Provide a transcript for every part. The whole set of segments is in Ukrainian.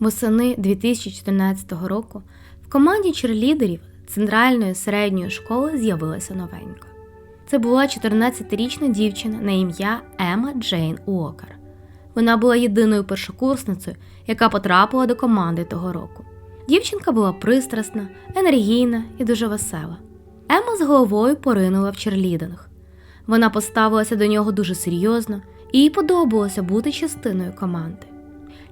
Восени 2014 року в команді черлідерів центральної середньої школи з'явилася новенька. Це була 14-річна дівчина на ім'я Ема Джейн Уокер. Вона була єдиною першокурсницею, яка потрапила до команди того року. Дівчинка була пристрасна, енергійна і дуже весела. Ема з головою поринула в черлідинг. Вона поставилася до нього дуже серйозно і їй подобалося бути частиною команди.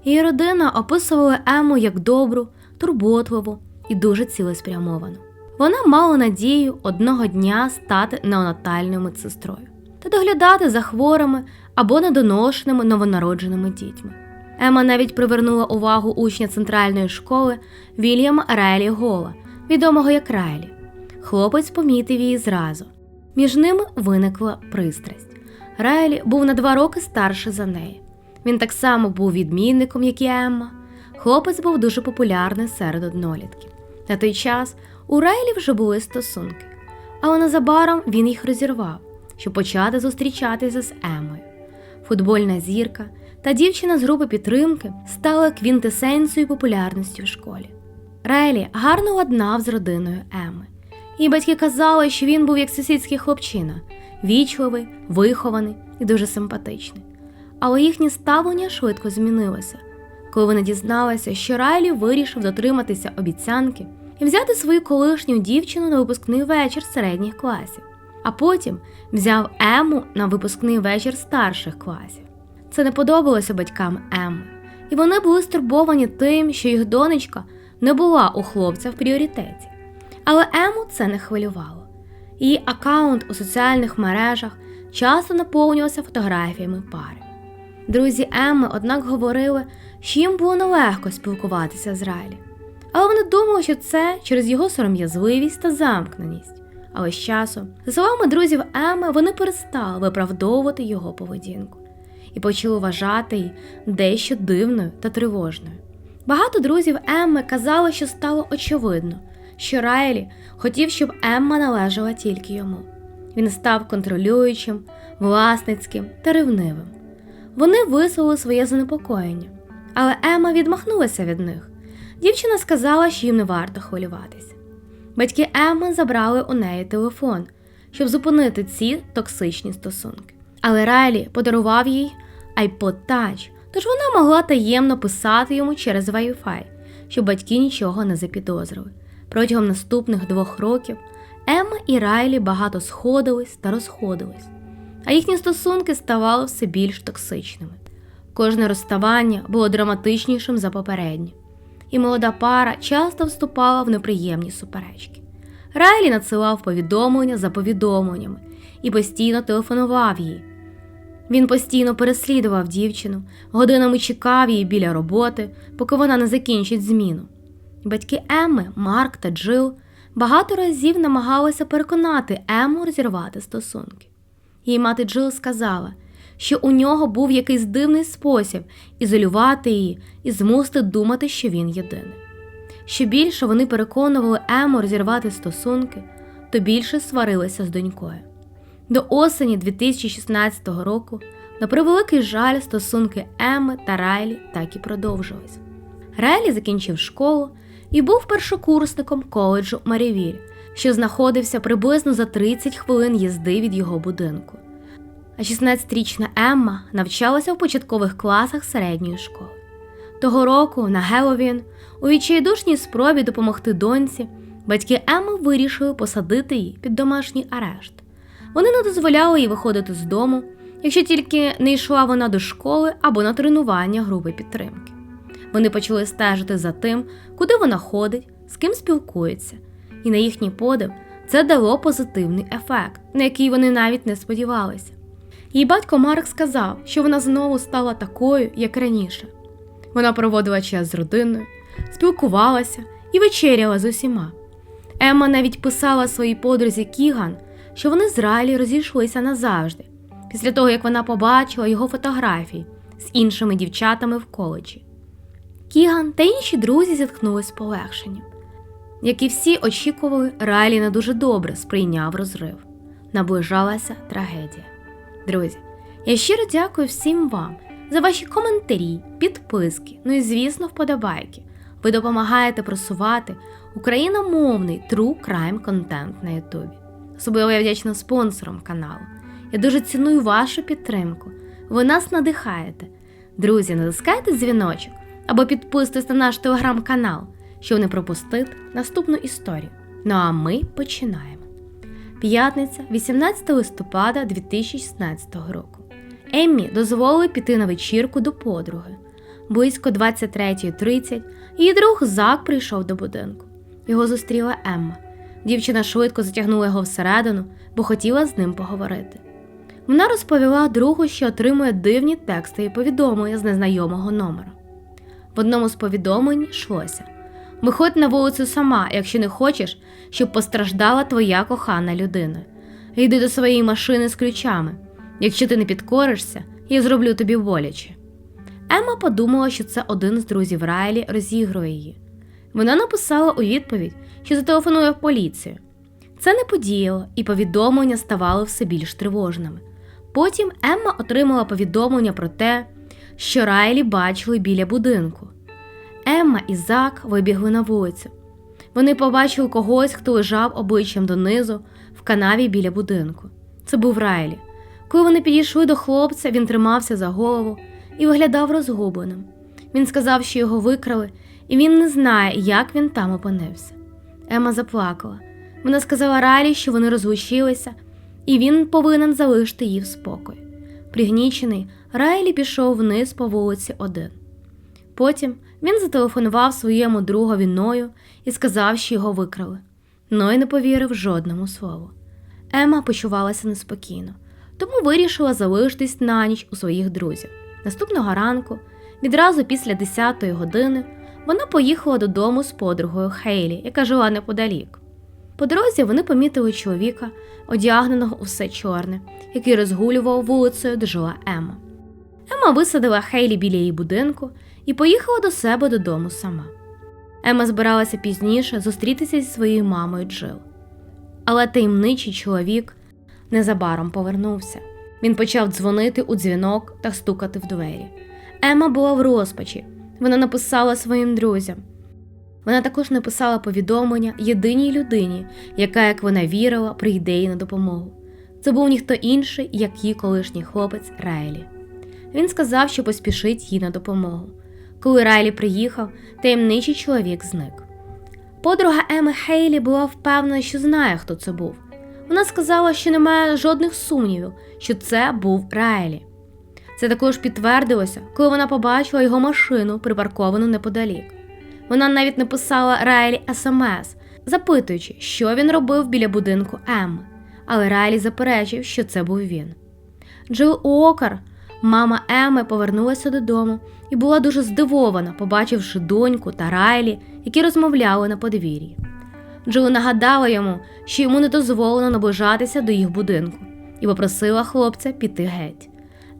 Її родина описувала Ему як добру, турботливу і дуже цілеспрямовану. Вона мала надію одного дня стати неонатальною медсестрою та доглядати за хворими або недоношеними новонародженими дітьми. Ема навіть привернула увагу учня центральної школи Вільяма Райлі Гола, відомого як Райлі. Хлопець помітив її зразу. Між ними виникла пристрасть. Райлі був на два роки старший за неї. Він так само був відмінником, як і Емма. Хлопець був дуже популярний серед однолітків. На той час у Райлі вже були стосунки, але незабаром він їх розірвав, щоб почати зустрічатися з Емою. Футбольна зірка та дівчина з групи підтримки стала квінтесенцією популярності в школі. Райлі гарно ладнав з родиною Еми. Її батьки казали, що він був як сусідський хлопчина, вічливий, вихований і дуже симпатичний. Але їхнє ставлення швидко змінилося, коли вони дізналися, що Райлі вирішив дотриматися обіцянки і взяти свою колишню дівчину на випускний вечір середніх класів, а потім взяв Ему на випускний вечір старших класів. Це не подобалося батькам Еми, і вони були стурбовані тим, що їх донечка не була у хлопця в пріоритеті. Але Ему це не хвилювало. Її аккаунт у соціальних мережах часто наповнювався фотографіями пари. Друзі Емми, однак, говорили, що їм було нелегко спілкуватися з Райлі. Але вони думали, що це через його сором'язливість та замкненість. Але з часом, за словами друзів Еми, вони перестали виправдовувати його поведінку і почали вважати її дещо дивною та тривожною. Багато друзів Емми казали, що стало очевидно, що Райлі хотів, щоб Емма належала тільки йому. Він став контролюючим, власницьким та ревнивим. Вони висловили своє занепокоєння, але Ема відмахнулася від них. Дівчина сказала, що їм не варто хвилюватися. Батьки Емми забрали у неї телефон, щоб зупинити ці токсичні стосунки. Але Райлі подарував їй iPod Touch, тож вона могла таємно писати йому через Wi-Fi, щоб батьки нічого не запідозрили. Протягом наступних двох років Емма і Райлі багато сходились та розходились, а їхні стосунки ставали все більш токсичними. Кожне розставання було драматичнішим за попереднє, і молода пара часто вступала в неприємні суперечки. Райлі надсилав повідомлення за повідомленнями і постійно телефонував їй. Він постійно переслідував дівчину, годинами чекав її біля роботи, поки вона не закінчить зміну. Батьки Емми, Марк та Джил багато разів намагалися переконати Ему розірвати стосунки. Її мати Джил сказала, що у нього був якийсь дивний спосіб ізолювати її і змусити думати, що він єдиний. Що більше вони переконували Ему розірвати стосунки, то більше сварилися з донькою. До осені 2016 року, на превеликий жаль, стосунки Еми та Райлі так і продовжились. Райлі закінчив школу і був першокурсником коледжу Марівіль, що знаходився приблизно за 30 хвилин їзди від його будинку. А 16-річна Емма навчалася в початкових класах середньої школи. Того року, на Геловін, у відчайдушній спробі допомогти доньці, батьки Емми вирішили посадити її під домашній арешт. Вони не дозволяли їй виходити з дому, якщо тільки не йшла вона до школи або на тренування групи підтримки. Вони почали стежити за тим, куди вона ходить, з ким спілкується, і на їхній подив це дало позитивний ефект, на який вони навіть не сподівалися. Її батько Марк сказав, що вона знову стала такою, як раніше. Вона проводила час з родиною, спілкувалася і вечеряла з усіма. Емма навіть писала своїй подрузі Кіган, що вони з Райлі розійшлися назавжди, після того як вона побачила його фотографії з іншими дівчатами в коледжі. Кіган та інші друзі зіткнулись з полегшенням. Як і всі очікували, Райлі не дуже добре сприйняв розрив. Наближалася трагедія. Друзі, я щиро дякую всім вам за ваші коментарі, підписки, ну і, звісно, вподобайки. Ви допомагаєте просувати україномовний true crime контент на Ютубі. Особливо я вдячна спонсорам каналу. Я дуже ціную вашу підтримку. Ви нас надихаєте. Друзі, натискайте дзвіночок або підписуйтесь на наш телеграм-канал, щоб не пропустити наступну історію. Ну а ми починаємо. П'ятниця, 18 листопада 2016 року. Еммі дозволили піти на вечірку до подруги. Близько 23.30 її друг Зак прийшов до будинку. Його зустріла Емма. Дівчина швидко затягнула його всередину, бо хотіла з ним поговорити. Вона розповіла другу, що отримує дивні тексти і повідомлення з незнайомого номера. В одному з повідомлень йшлося Виходь на вулицю сама, якщо не хочеш, щоб постраждала твоя кохана людина. Йди до своєї машини з ключами. Якщо ти не підкоришся, я зроблю тобі боляче. Емма подумала, що це один з друзів Райлі розігрує її. Вона написала у відповідь, що зателефонує в поліцію. Це не подіяло, і повідомлення ставали все більш тривожними. Потім Емма отримала повідомлення про те, що Райлі бачили біля будинку. Емма і Зак вибігли на вулицю. Вони побачили когось, хто лежав обличчям донизу в канаві біля будинку. Це був Райлі. Коли вони підійшли до хлопця, він тримався за голову і виглядав розгубленим. Він сказав, що його викрали, і він не знає, як він там опинився. Ема заплакала. Вона сказала Райлі, що вони розлучилися, і він повинен залишити її в спокій. Пригнічений, Райлі пішов вниз по вулиці один. Потім він зателефонував своєму другові Ною і сказав, що його викрали. Ной не повірив жодному слову. Ема почувалася неспокійно, тому вирішила залишитись на ніч у своїх друзів. Наступного ранку, відразу після 10-ї години, вона поїхала додому з подругою Хейлі, яка жила неподалік. По дорозі вони помітили чоловіка, одягненого у все чорне, який розгулював вулицею, де жила Ема. Ема висадила Хейлі біля її будинку і поїхала до себе додому сама. Ема збиралася пізніше зустрітися зі своєю мамою Джил. Але таємничий чоловік незабаром повернувся. Він почав дзвонити у дзвінок та стукати в двері. Ема була в розпачі. Вона написала своїм друзям. Вона також написала повідомлення єдиній людині, яка, як вона вірила, прийде їй на допомогу. Це був ніхто інший, як її колишній хлопець Райлі. Він сказав, що поспішить їй на допомогу. Коли Райлі приїхав, таємничий чоловік зник. Подруга Еми Хейлі була впевнена, що знає, хто це був. Вона сказала, що немає жодних сумнівів, що це був Райлі. Це також підтвердилося, коли вона побачила його машину, припарковану неподалік. Вона навіть написала Райлі смс, запитуючи, що він робив біля будинку Емми, але Райлі заперечив, що це був він. Джил Уокер, мама Еми, повернулася додому і була дуже здивована, побачивши доньку та Райлі, які розмовляли на подвір'ї. Джил нагадала йому, що йому не дозволено наближатися до їх будинку, і попросила хлопця піти геть.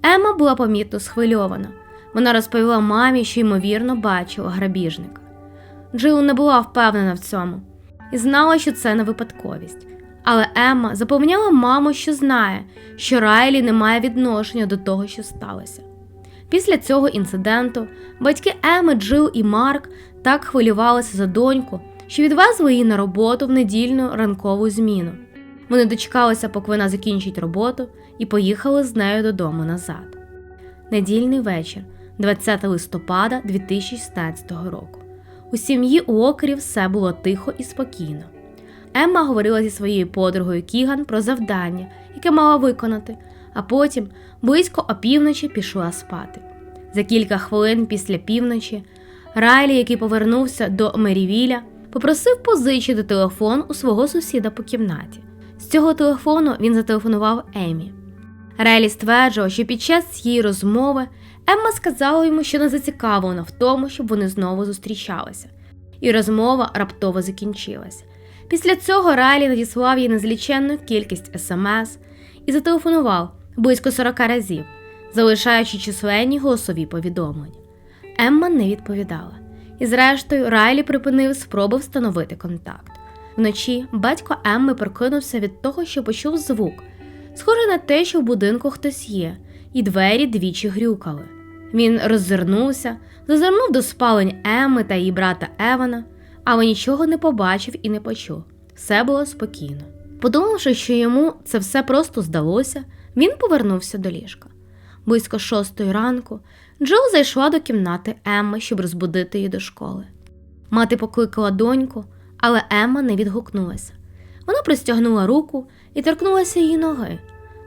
Емма була помітно схвильована. Вона розповіла мамі, що ймовірно бачила грабіжника. Джил не була впевнена в цьому і знала, що це не випадковість. Але Емма запевняла маму, що знає, що Райлі не має відношення до того, що сталося. Після цього інциденту батьки Еми, Джил і Марк так хвилювалися за доньку, що відвезли її на роботу в недільну ранкову зміну. Вони дочекалися, поки вона закінчить роботу, і поїхали з нею додому назад. Недільний вечір, 20 листопада 2016 року. У сім'ї Уокерів все було тихо і спокійно. Емма говорила зі своєю подругою Кіган про завдання, яке мала виконати, а потім близько опівночі пішла спати. За кілька хвилин після півночі Райлі, який повернувся до Мерівіля, попросив позичити телефон у свого сусіда по кімнаті. З цього телефону він зателефонував Емі. Райлі стверджував, що під час цієї розмови Емма сказала йому, що не зацікавлена в тому, щоб вони знову зустрічалися, і розмова раптово закінчилася. Після цього Райлі надіслав їй незліченну кількість смс і зателефонував близько 40 разів, залишаючи численні голосові повідомлення. Емма не відповідала, і, зрештою, Райлі припинив спроби встановити контакт. Вночі батько Емми прокинувся від того, що почув звук, схожий на те, що в будинку хтось є, і двері двічі грюкали. Він роззирнувся, зазирнув до спалень Емми та її брата Евана, але нічого не побачив і не почув. Все було спокійно. Подумавши, що йому це все просто здалося, він повернувся до ліжка. Близько шостої ранку Джил зайшла до кімнати Емми, щоб розбудити її до школи. Мати покликала доньку, але Емма не відгукнулася. Вона простягнула руку і торкнулася її ноги,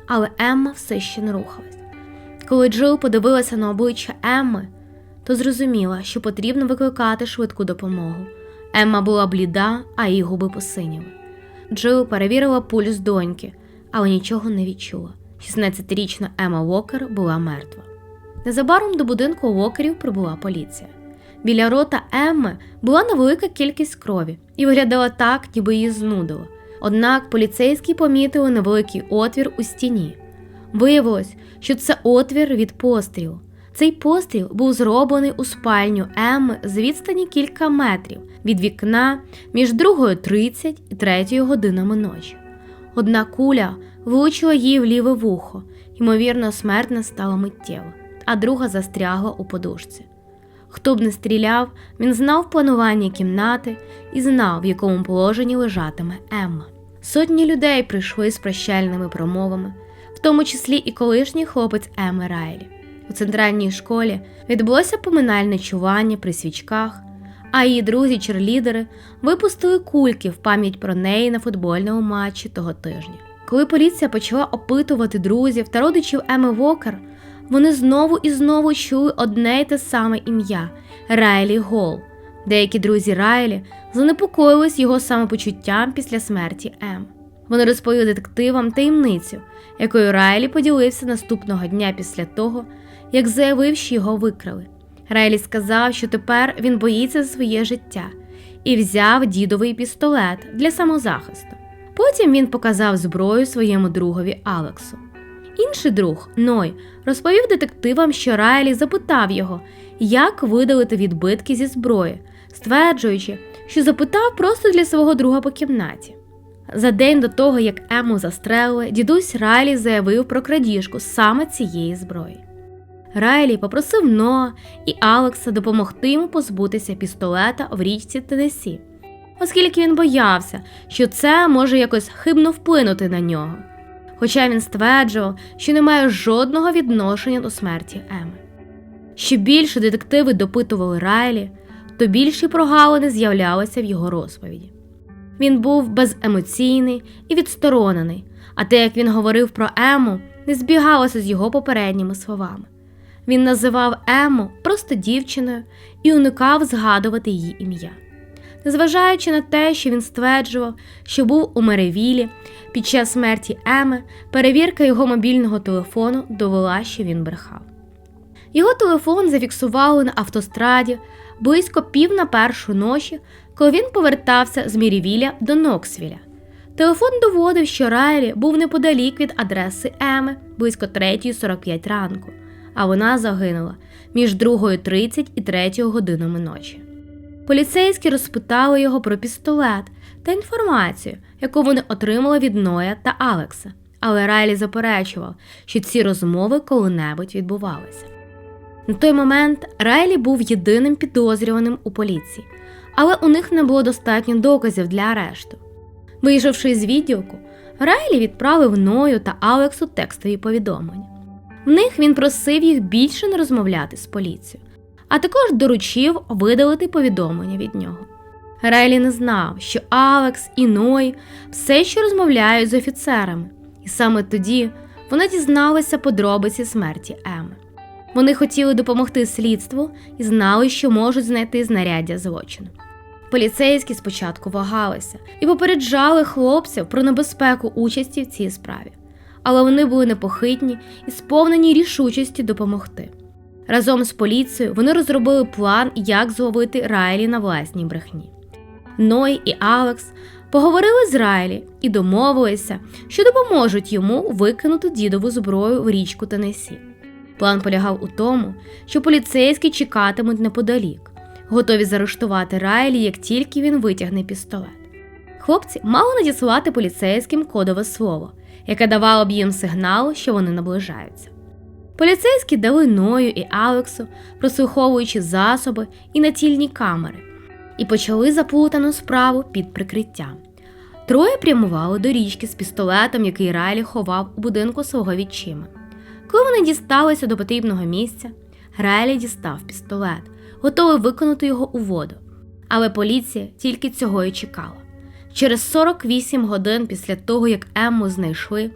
але Емма все ще не рухалась. Коли Джил подивилася на обличчя Емми, то зрозуміла, що потрібно викликати швидку допомогу. Емма була бліда, а її губи посиніли. Джил перевірила пульс доньки, але нічого не відчула. 16-річна Емма Уокер була мертва. Незабаром до будинку Уокерів прибула поліція. Біля рота Емми була невелика кількість крові і виглядала так, ніби її знудило. Однак поліцейські помітили невеликий отвір у стіні. Виявилось, що це отвір від пострілу. Цей постріл був зроблений у спальню Емми з відстані кілька метрів від вікна між 2.30 і 3 годинами ночі. Одна куля влучила їй в ліве вухо, ймовірно, смерть настала миттєво, а друга застрягла у подушці. Хто б не стріляв, він знав планування кімнати і знав, в якому положенні лежатиме Емма. Сотні людей прийшли з прощальними промовами, в тому числі і колишній хлопець Емми Райлі. У центральній школі відбулося поминальне чування при свічках, а її друзі-черлідери випустили кульки в пам'ять про неї на футбольному матчі того тижня. Коли поліція почала опитувати друзів та родичів Еми Вокер, вони знову і знову чули одне й те саме ім'я Райлі Гол. Деякі друзі Райлі занепокоїлись його самопочуттям після смерті Ем. Вони розповіли детективам таємницю, якою Райлі поділився наступного дня після того, як заявив, що його викрали. Райлі сказав, що тепер він боїться за своє життя і взяв дідовий пістолет для самозахисту. Потім він показав зброю своєму другові Алексу. Інший друг Ной розповів детективам, що Райлі запитав його, як видалити відбитки зі зброї, стверджуючи, що запитав просто для свого друга по кімнаті. За день до того, як Ему застрелили, дідусь Райлі заявив про крадіжку саме цієї зброї. Райлі попросив Ноа і Алекса допомогти йому позбутися пістолета в річці Теннессі, оскільки він боявся, що це може якось хибно вплинути на нього. Хоча він стверджував, що не має жодного відношення до смерті Еми. Що більше детективи допитували Райлі, то більші прогалини з'являлися в його розповіді. Він був беземоційний і відсторонений, а те, як він говорив про Ему, не збігалося з його попередніми словами. Він називав Ему просто дівчиною і уникав згадувати її ім'я. Незважаючи на те, що він стверджував, що був у Меревілі під час смерті Еми, перевірка його мобільного телефону довела, що він брехав. Його телефон зафіксували на автостраді близько пів на першу ночі, коли він повертався з Мірівіля до Ноксвіля. Телефон доводив, що Райлі був неподалік від адреси Еми близько 3.45 ранку, а вона загинула між 2.30 і 3 годинами ночі. Поліцейські розпитали його про пістолет та інформацію, яку вони отримали від Ноя та Алекса, але Райлі заперечував, що ці розмови коли-небудь відбувалися. На той момент Райлі був єдиним підозрюваним у поліції, але у них не було достатньо доказів для арешту. Вийшовши з відділку, Райлі відправив Ною та Алексу текстові повідомлення. В них він просив їх більше не розмовляти з поліцією, а також доручив видалити повідомлення від нього. Райлі не знав, що Алекс і Ной все ще розмовляють з офіцерами, і саме тоді вони дізналися подробиці смерті Еми. Вони хотіли допомогти слідству і знали, що можуть знайти знаряддя злочину. Поліцейські спочатку вагалися і попереджали хлопців про небезпеку участі в цій справі, але вони були непохитні і сповнені рішучості допомогти. Разом з поліцією вони розробили план, як зловити Райлі на власній брехні. Ной і Алекс поговорили з Райлі і домовилися, що допоможуть йому викинути дідову зброю в річку Тенесі. План полягав у тому, що поліцейські чекатимуть неподалік, готові заарештувати Райлі, як тільки він витягне пістолет. Хлопці мали надіслати поліцейським кодове слово, яке давало б їм сигнал, що вони наближаються. Поліцейські дали Ною і Алексу, прослуховуючи засоби і націльні камери, і почали заплутану справу під прикриттям. Троє прямували до річки з пістолетом, який Райлі ховав у будинку свого відчима. Коли вони дісталися до потрібного місця, Райлі дістав пістолет, готовий виконати його у воду. Але поліція тільки цього і чекала. Через 48 годин після того, як Емму знайшли,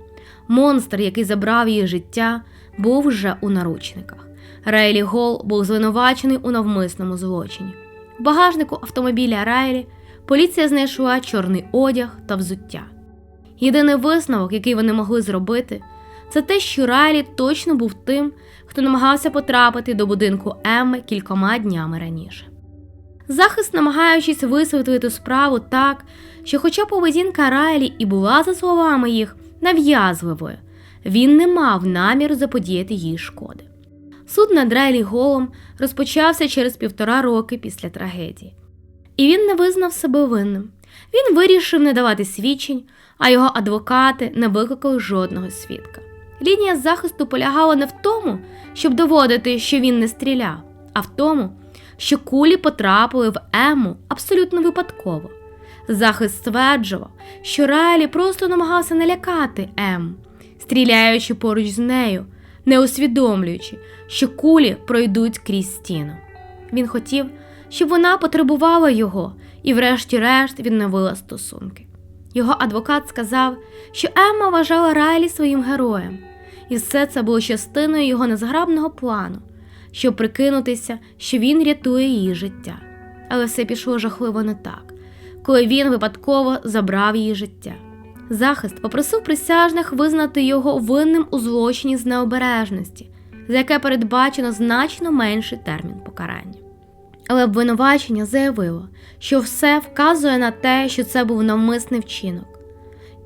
монстр, який забрав її життя, був вже у наручниках. Рейлі Гол був звинувачений у навмисному злочині. В багажнику автомобіля Райлі поліція знайшла чорний одяг та взуття. Єдиний висновок, який вони могли зробити, це те, що Райлі точно був тим, хто намагався потрапити до будинку Емми кількома днями раніше. Захист, намагаючись висвітлити справу так, що, хоча поведінка Райлі і була, за словами їх, нав'язливою, він не мав наміру заподіяти їй шкоди. Суд над Райлі Голом розпочався через півтора роки після трагедії, і він не визнав себе винним. Він вирішив не давати свідчень, а його адвокати не викликали жодного свідка. Лінія захисту полягала не в тому, щоб доводити, що він не стріляв, а в тому, що кулі потрапили в Ему абсолютно випадково. Захист стверджував, що Райлі просто намагався налякати Ем, стріляючи поруч з нею, не усвідомлюючи, що кулі пройдуть крізь стіну. Він хотів, щоб вона потребувала його і, врешті-решт, відновила стосунки. Його адвокат сказав, що Емма вважала Райлі своїм героєм, і все це було частиною його незграбного плану, щоб прикинутися, що він рятує її життя. Але все пішло жахливо не так, коли він випадково забрав її життя. Захист попросив присяжних визнати його винним у злочині з необережності, за яке передбачено значно менший термін покарання. Але обвинувачення заявило, що все вказує на те, що це був навмисний вчинок,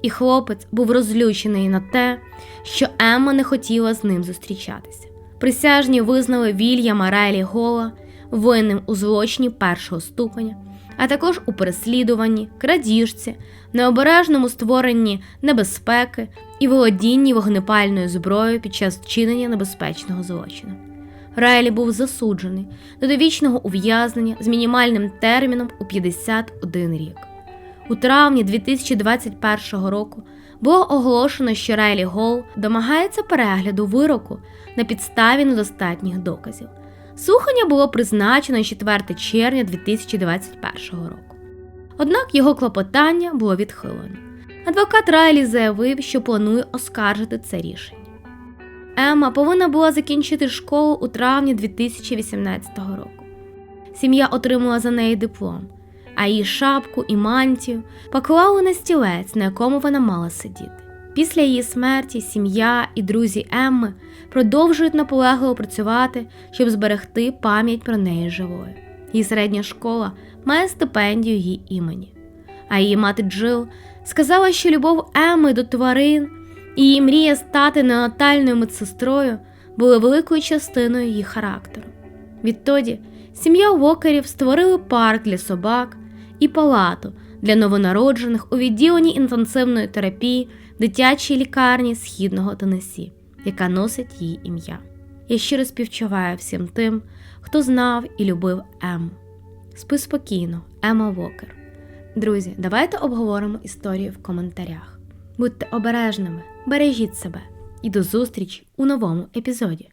і хлопець був розлючений на те, що Емма не хотіла з ним зустрічатися. Присяжні визнали Вільяма Райлі Гола винним у злочині першого ступеня, а також у переслідуванні, крадіжці, необережному створенні небезпеки і володінні вогнепальною зброєю під час вчинення небезпечного злочину. Райлі був засуджений до довічного ув'язнення з мінімальним терміном у 51 рік. У травні 2021 року було оголошено, що Райлі Гол домагається перегляду вироку на підставі недостатніх доказів. Слухання було призначено 4 червня 2021 року. Однак його клопотання було відхилено. Адвокат Райлі заявив, що планує оскаржити це рішення. Емма повинна була закінчити школу у травні 2018 року. Сім'я отримала за неї диплом, а її шапку і мантію поклали на стілець, на якому вона мала сидіти. Після її смерті сім'я і друзі Емми продовжують наполегливо працювати, щоб зберегти пам'ять про неї живою. Її середня школа має стипендію її імені. А її мати Джил сказала, що любов Емми до тварин і її мрія стати неонатальною медсестрою були великою частиною її характеру. Відтоді сім'я Уокерів створили парк для собак і палату для новонароджених у відділенні інтенсивної терапії дитячій лікарні східного Тенесі, яка носить її ім'я. Я щиро співчуваю всім тим, хто знав і любив Ему. Спи спокійно, Ема Вокер. Друзі, давайте обговоримо історію в коментарях. Будьте обережними, бережіть себе і до зустрічі у новому епізоді.